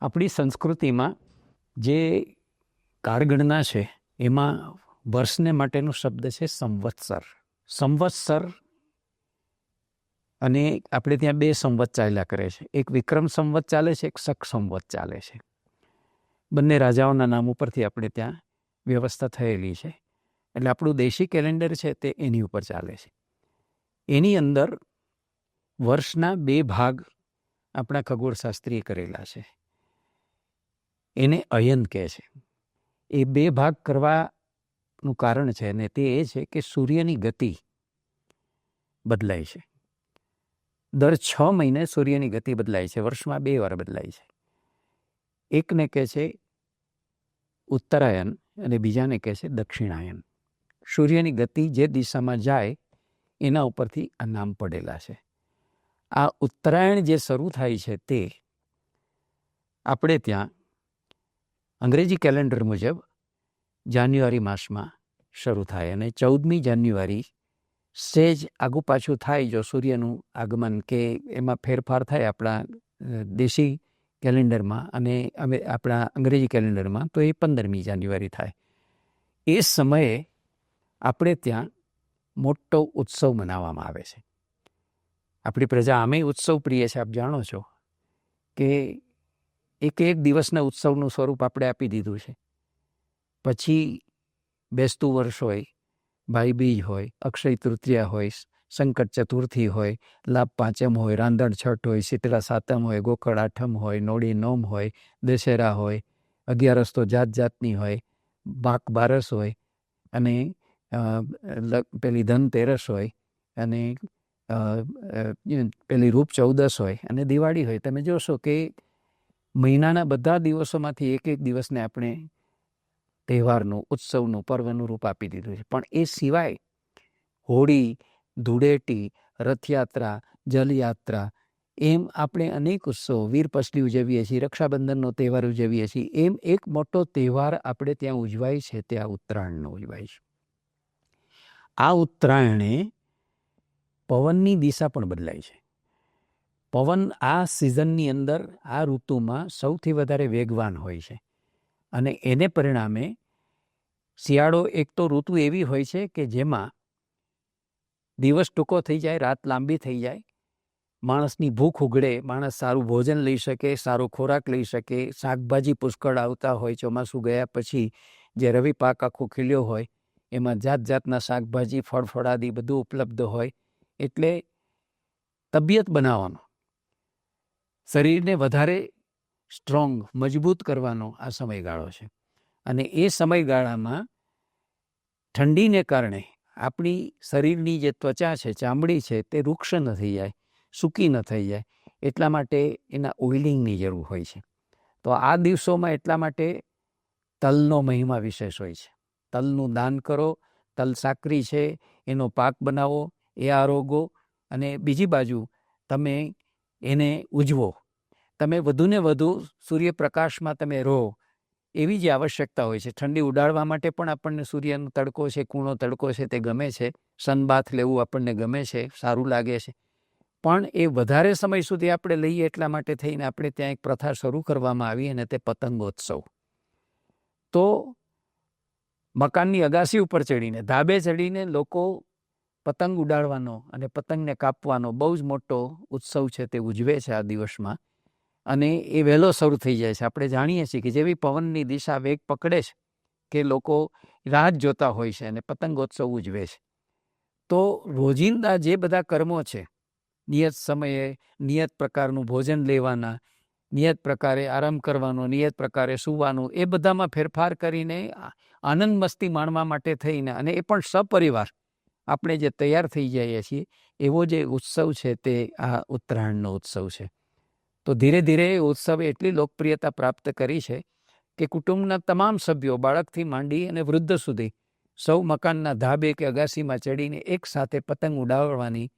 આપણી સંસ્કૃતિમાં જે કાળગણના છે, એમાં વર્ષને માટેનો શબ્દ છે સંવત્સર. સંવત્સર અને આપણે ત્યાં બે સંવત ચાલ્યા કરે છે. એક વિક્રમ સંવત ચાલે છે, એક શક સંવત ચાલે છે. બંને રાજાઓના નામ ઉપરથી આપણે ત્યાં વ્યવસ્થા થયેલી છે. એટલે આપણું દેશી કેલેન્ડર છે તે એની ઉપર ચાલે છે. એની અંદર વર્ષના બે ભાગ આપણા ખગોળશાસ્ત્રીએ કરેલા છે. એને અયન કહે છે. એ બે ભાગ કરવાનું કારણ છે અને તે એ છે કે સૂર્યની ગતિ બદલાય છે. દર છ મહિને સૂર્યની ગતિ બદલાય છે. વર્ષમાં બે વાર બદલાય છે. એકને કહે છે ઉત્તરાયણ અને બીજાને કહે છે દક્ષિણાયન. સૂર્યની ગતિ જે દિશામાં જાય એના ઉપરથી આ નામ પડેલા છે. આ ઉત્તરાયણ જે શરૂ થાય છે તે આપણે ત્યાં અંગ્રેજી કેલેન્ડર મુજબ જાન્યુઆરી માસમાં શરૂ થાય અને ચૌદમી જાન્યુઆરી સેજ આગુ પાછું થાય જો સૂર્યનું આગમન કે એમાં ફેરફાર થાય આપણા દેશી કેલેન્ડરમાં અને અમે, આપણા અંગ્રેજી કેલેન્ડરમાં, તો એ પંદરમી જાન્યુઆરી થાય. એ સમયે આપણે ત્યાં મોટો ઉત્સવ મનાવવામાં આવે છે. આપણી પ્રજા આમે ઉત્સવ પ્રિય છે, આપ જાણો છો કે એક એક દિવસના ઉત્સવનું સ્વરૂપ આપણે આપી દીધું છે. પછી બેસતું વર્ષ હોય ભાઈ બીજ હોય, અક્ષય તૃતીયા હોય, સંકટ ચતુર્થી હોય, લાભ પાંચમ હોય, રાંધણ છઠ હોય, શીતળા સાતમ હોય, ગોકળ આઠમ હોય, નોડી નોમ હોય, દશેરા હોય, અગિયારસ તો જાત જાતની હોય, બાક બારસ હોય અને પેલી ધનતેરસ હોય અને પેલી રૂપ ચૌદસ હોય અને દિવાળી હોય. તમે જોશો કે મહિનાના બધા દિવસોમાંથી એક એક દિવસને આપણે તહેવારનું, ઉત્સવનું, પર્વનું રૂપ આપી દીધું છે. પણ એ સિવાય હોળી, ધૂળેટી, રથયાત્રા, જલયાત્રા, એમ આપણે અનેક ઉત્સવો વીરપસલી ઉજવીએ છીએ, રક્ષાબંધનનો તહેવાર ઉજવીએ છીએ, એમ એક મોટો તહેવાર આપણે ત્યાં ઉજવાય છે તે આ ઉત્તરાયણનો ઉજવાય છે. આ ઉત્તરાયણે પવનની દિશા પણ બદલાય છે. પવન આ સિઝનની અંદર, આ ઋતુમાં સૌથી વધારે વેગવાન હોય છે. અને એને પરિણામે શિયાળો એક તો ઋતુ એવી હોય છે કે જેમાં દિવસ ટૂંકો થઈ જાય, રાત લાંબી થઈ જાય. માણસની ભૂખ ઉગડે, માણસ સારું ભોજન લઈ શકે, સારો ખોરાક લઈ શકે, શાકભાજી પુષ્કળ આવતા હોય, ચોમાસું ગયા પછી જે રવિ પાક આખો ખીલ્યો હોય, એમાં જાત જાતના શાકભાજી ફળફળાદી બધું ઉપલબ્ધ હોય. એટલે તબિયત બનાવવાનો. શરીરને વધારે સ્ટ્રોંગ, મજબૂત કરવાનો આ સમયગાળો છે. અને એ સમયગાળામાં ઠંડીને કારણે આપણી શરીરની જે ત્વચા છે, ચામડી છે, તે વૃક્ષ ન થઈ જાય, સૂકી ન થઈ જાય, એટલા માટે એના ઓઇલિંગની જરૂર હોય છે. તો આ દિવસોમાં એટલા માટે તલનો મહિમા વિશેષ હોય છે. તલનું દાન કરો, તલ સાકરી છે, એનો પાક બનાવો, એ આરોગો અને બીજી બાજુ તમે એને ઉજવો. તમે વધુને વધુ સૂર્યપ્રકાશમાં તમે રહો. એવી જે આવશ્યકતા હોય છે. ઠંડી ઉડાડવા માટે પણ આપણને સૂર્યનો તડકો છે, કૂણો તડકો છે, તે ગમે છે. સનબાથ લેવું આપણને ગમે છે, સારું લાગે છે. પણ એ વધારે સમય સુધી આપણે લઈએ એટલા માટે થઈને આપણે ત્યાં એક પ્રથા શરૂ કરવામાં આવી અને તે પતંગોત્સવ. તો મકાનની અગાસી ઉપર ચડીને, ધાબે ચડીને લોકો પતંગ ઉડાડવાનો અને પતંગને કાપવાનો બહુ જ મોટો ઉત્સવ છે તે ઉજવે છે આ દિવસમાં. અને એ વહેલો શરૂ થઈ જાય છે. આપણે જાણીએ છીએ કે જેવી પવનની દિશા વેગ પકડે છે કે લોકો રાહ જોતા હોય છે અને પતંગોત્સવ ઉજવે છે. તો રોજિંદા જે બધા કર્મો છે, નિયત સમયે નિયત પ્રકારનું ભોજન લેવાના, નિયત પ્રકારે આરામ કરવાનો, નિયત પ્રકારે સૂવાનું, એ બધામાં ફેરફાર કરીને આનંદ મસ્તી માણવા માટે થઈને અને એ પણ સપરિવાર આપણે જે તૈયાર થઈ જઈએ છીએ, એવો જે ઉત્સવ છે તે આ ઉત્તરાયણનો ઉત્સવ છે. તો ધીરે ધીરે એ ઉત્સવે એટલી લોકપ્રિયતા પ્રાપ્ત કરી છે કે કુટુંબના તમામ સભ્યો બાળકથી માંડી અને વૃદ્ધ સુધી સૌ મકાનના ધાબે કે અગાસીમાં ચડીને એક સાથે પતંગ ઉડાવવાની,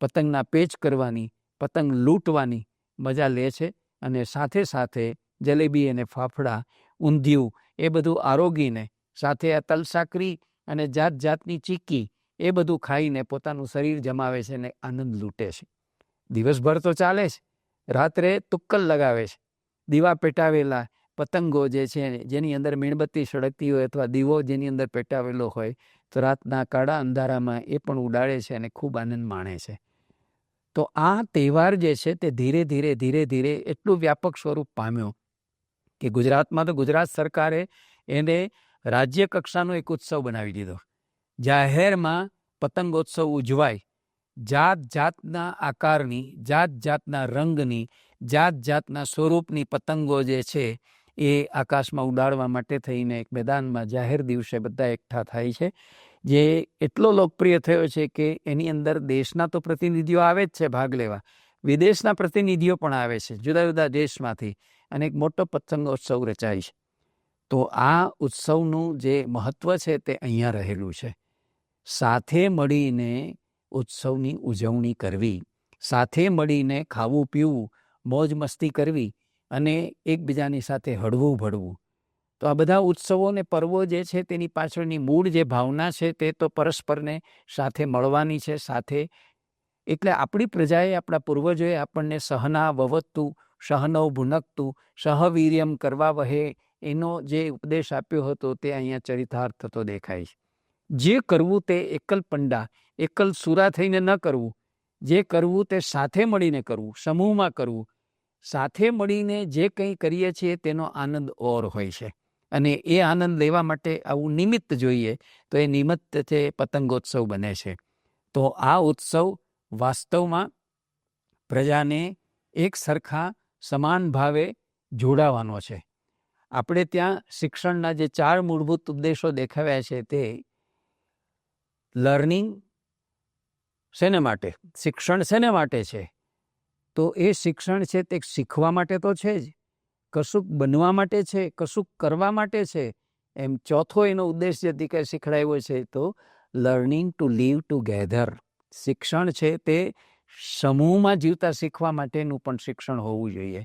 પતંગના પેચ કરવાની, પતંગ લૂંટવાની મજા લે છે અને સાથે સાથે જલેબી અને ફાફડા, ઊંધિયું એ બધું આરોગીને સાથે આ તલસાકરી અને જાત જાતની ચીક્કી એ બધું ખાઈને પોતાનું શરીર જમાવે છે અને આનંદ લૂંટે છે. દિવસભર તો ચાલે છે. રાત્રે તુક્કલ લગાવે છે. દીવા પેટાવેલા પતંગો જે છે જેની અંદર મીણબત્તી સળગતી હોય અથવા દીવો જેની અંદર પેટાવેલો હોય, તો રાતના કાળા અંધારામાં એ પણ ઉડાડે છે અને ખૂબ આનંદ માણે છે. તો આ તહેવાર જે છે તે ધીરે ધીરે ધીરે ધીરે એટલું વ્યાપક સ્વરૂપ પામ્યો કે ગુજરાતમાં તો ગુજરાત સરકારે એને રાજ્ય કક્ષાનો એક ઉત્સવ બનાવી દીધો. જાહેરમાં પતંગોત્સવ ઉજવાય. જાત જાતના આકારની જાત જાતના રંગની જાત જાતના સ્વરૂપની પતંગો જે છે, એ આકાશમાં ઉડાડવા માટે થઈને એક મેદાનમાં જાહેર દિવસે બધા એકઠા થાય છે. જે એટલો લોકપ્રિય થયો છે કે એની અંદર દેશના તો પ્રતિનિધિઓ આવે જ છે ભાગ લેવા. વિદેશના પ્રતિનિધિઓ પણ આવે છે જુદા જુદા દેશમાંથી, અને એક મોટો પતંગોત્સવ રચાય છે. તો આ ઉત્સવનું જે મહત્ત્વ છે તે અહીંયા રહેલું છે. સાથે મળીને ઉત્સવની ઉજવણી કરવી, સાથે મળીને ખાવું, પીવું, મોજ મસ્તી કરવી અને એકબીજાની સાથે હળવું ભળવું. તો આ બધા ઉત્સવો ને પર્વો જે છે તેની પાછળની મૂળ જે ભાવના છે તે તો પરસ્પરને સાથે મળવાની છે, સાથે એટલે આપણી પ્રજાએ, આપણા પૂર્વજોએ આપણને સહના વવત્તું સહનવ ભુનકતું સહવીર્યમ કરવા વહે એનો જે ઉપદેશ આપ્યો હતો તે અહીંયા ચરિતાર્થ થતો દેખાય છે. જે કરવું તે એકલ પંડા, એકલ સુરા થઈને ન કરવું. જે કરવું તે સાથે મળીને કરવું, સમૂહમાં કરવું. સાથે મળીને જે કંઈ કરીએ છીએ તેનો આનંદ ઓર હોય છે. અને એ આનંદ લેવા માટે આવું નિમિત્ત જોઈએ તો એ નિમિત્ત છે પતંગોત્સવ બને છે. તો આ ઉત્સવ વાસ્તવમાં પ્રજાને એક સરખા સમાન ભાવે જોડાવાનો છે. આપણે ત્યાં શિક્ષણના જે ચાર મૂળભૂત ઉદ્દેશો દેખાવ્યા છે તે લર્નિંગ શેને માટે? શિક્ષણ શેને માટે છે? તો એ શિક્ષણ છે તે શીખવા માટે તો છે જ. કશુંક બનવા માટે છે, કશુંક કરવા માટે છે. એમ ચોથો એનો ઉદ્દેશ જે દીકરા શીખડાયો છે તો લર્નિંગ ટુ લીવ ટુગેધર. શિક્ષણ છે તે સમૂહમાં જીવતા શીખવા માટેનું પણ શિક્ષણ હોવું જોઈએ.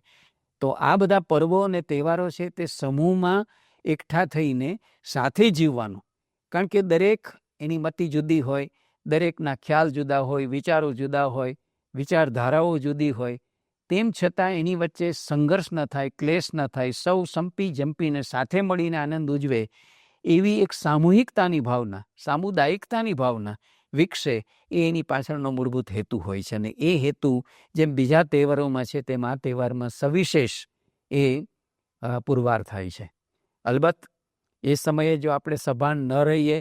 તો આ બધા પર્વો અને તહેવારો છે તે સમૂહમાં એકઠા થઈને સાથે જીવવાનું. કારણ કે દરેક એની મતિ જુદી હોય, દરેકના ખ્યાલ જુદા હોય, વિચારો જુદા હોય, વિચારધારાઓ જુદી હોય. તેમ છતાં એની વચ્ચે સંઘર્ષ ન થાય, ક્લેશ ન થાય, સૌ સંપી જંપીને સાથે મળીને આનંદ ઉજવે એવી એક સામૂહિકતાની ભાવના, સામુદાયિકતાની ભાવના વિકસે એ એની પાછળનો મૂળભૂત હેતુ હોય છે. અને એ હેતુ જેમ બીજા તહેવારોમાં છે, તેમ આ તહેવારમાં સવિશેષ એ પુરવાર થાય છે. અલબત્ત એ સમયે જો આપણે સભાન ન રહીએ,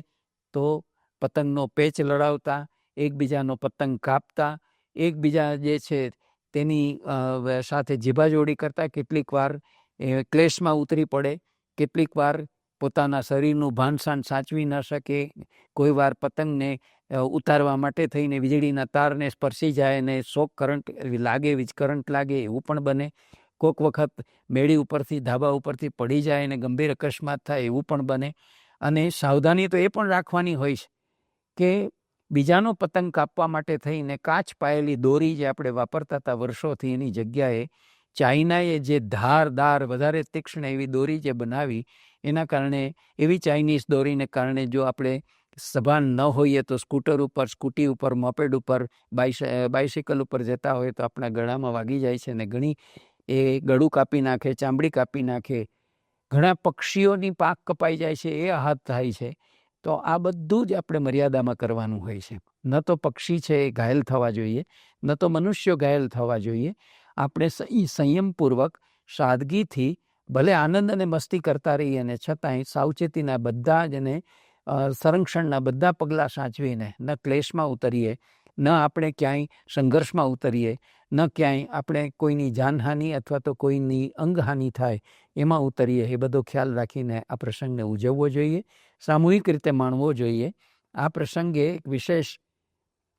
તો પતંગનો પેચ લડાવતા, એકબીજાનો પતંગ કાપતા, એકબીજા જે છે તેની સાથે જીભાજોડી કરતા. કેટલીક વાર ક્લેશમાં ઉતરી પડે, કેટલીક વાર પોતાના શરીરનું ભાનસાન સાચવી ન શકે, કોઈ વાર પતંગને ઉતારવા માટે થઈને વીજળીના તારને સ્પર્શી જાય અને શોક કરંટ, લાગે, વીજ કરંટ લાગે એવું પણ બને. કોક વખત મેળી ઉપરથી, ધાબા ઉપરથી પડી જાય અને ગંભીર અકસ્માત થાય એવું પણ બને. અને સાવધાની તો એ પણ રાખવાની હોય છે. કે બીજાનો પતંગ કાપવા માટે થઈને કાચ પાયેલી દોરી જે આપણે વાપરતા હતા વર્ષોથી એની જગ્યાએ, ચાઇનાએ જે ધારદાર વધારે તીક્ષ્ણ એવી દોરી જે બનાવી, એના કારણે એવી ચાઇનીઝ દોરીને કારણે જો આપણે સભાન ન હોઈએ તો સ્કૂટર ઉપર, સ્કૂટી ઉપર, મોપેડ ઉપર બાઇસાઇકલ ઉપર જતા હોય તો આપણા ગળામાં વાગી જાય છે અને ઘણી એ ગળું કાપી નાખે, ચામડી કાપી નાખે, ઘણા પક્ષીઓની પાક કપાઈ જાય છે, એ આહાત થાય છે. તો આ બધું જ આપણે મર્યાદામાં કરવાનું હોય છે. ન તો પક્ષી છે એ ઘાયલ થવા જોઈએ, ન તો મનુષ્યો ઘાયલ થવા જોઈએ. આપણે સંયમપૂર્વક, સાદગીથી ભલે આનંદ અને મસ્તી કરતા રહીએ અને છતાંય સાવચેતીના બધા જ અને સંરક્ષણના બધા પગલાં સાચવીને ન ક્લેશમાં ઉતરીએ, ન આપણે ક્યાંય સંઘર્ષમાં ઉતરીએ ન ક્યાંય આપણે કોઈની જાનહાનિ અથવા તો કોઈની અંગહાનિ થાય એમાં ઉતરીએ, એ બધો ખ્યાલ રાખીને આ પ્રસંગને ઉજવવો જોઈએ, સામૂહિક રીતે માણવો જોઈએ. આ પ્રસંગે એક વિશેષ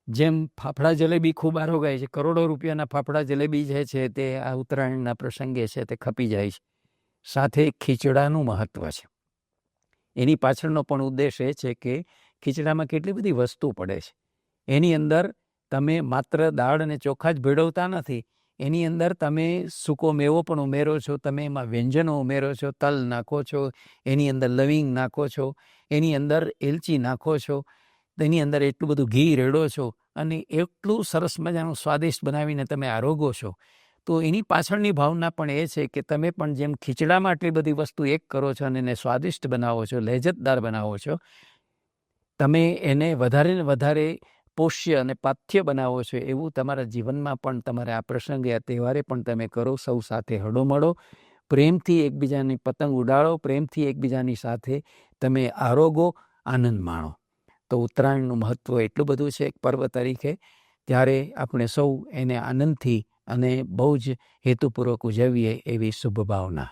જેમ ફાફડા જલેબી ખૂબ આરોગાય છે, કરોડો રૂપિયાના ફાફડા જલેબી જે છે તે આ ઉત્તરાયણના પ્રસંગે છે તે ખપી જાય છે. સાથે ખીચડાનું મહત્ત્વ છે. એની પાછળનો પણ ઉદ્દેશ એ છે કે ખીચડામાં કેટલી બધી વસ્તુ પડે છે. એની અંદર તમે માત્ર દાળ અને ચોખા જ ભેળવતા નથી, એની અંદર તમે સૂકો મેવો પણ ઉમેરો છો, તમે એમાં વ્યંજનો ઉમેરો છો, તલ નાખો છો, એની અંદર લવિંગ નાખો છો, એની અંદર એલચી નાખો છો તેની અંદર એટલું બધું ઘી રેડો છો અને એટલું સરસ મજાનું સ્વાદિષ્ટ બનાવીને તમે આરોગો છો. તો એની પાછળની ભાવના પણ એ છે કે તમે પણ જેમ ખીચડામાં આટલી બધી વસ્તુ એક કરો છો અને એને સ્વાદિષ્ટ બનાવો છો, લહેજતદાર બનાવો છો, તમે એને વધારે ને વધારે પોષ્ય અને પાથ્ય બનાવો છો, એવું તમારા જીવનમાં પણ તમારે આ પ્રસંગે, આ તહેવારે પણ તમે કરો. સૌ સાથે હળો મળો પ્રેમથી એકબીજાની પતંગ ઉડાડો. પ્રેમથી એકબીજાની સાથે તમે આરોગો, આનંદ માણો. તો ઉત્તરાયણનું મહત્ત્વ એટલું બધું છે એક પર્વ તરીકે ત્યારે આપણે સૌ એને આનંદથી અને બહુ જ હેતુપૂર્વક ઉજવીએ એવી શુભ ભાવના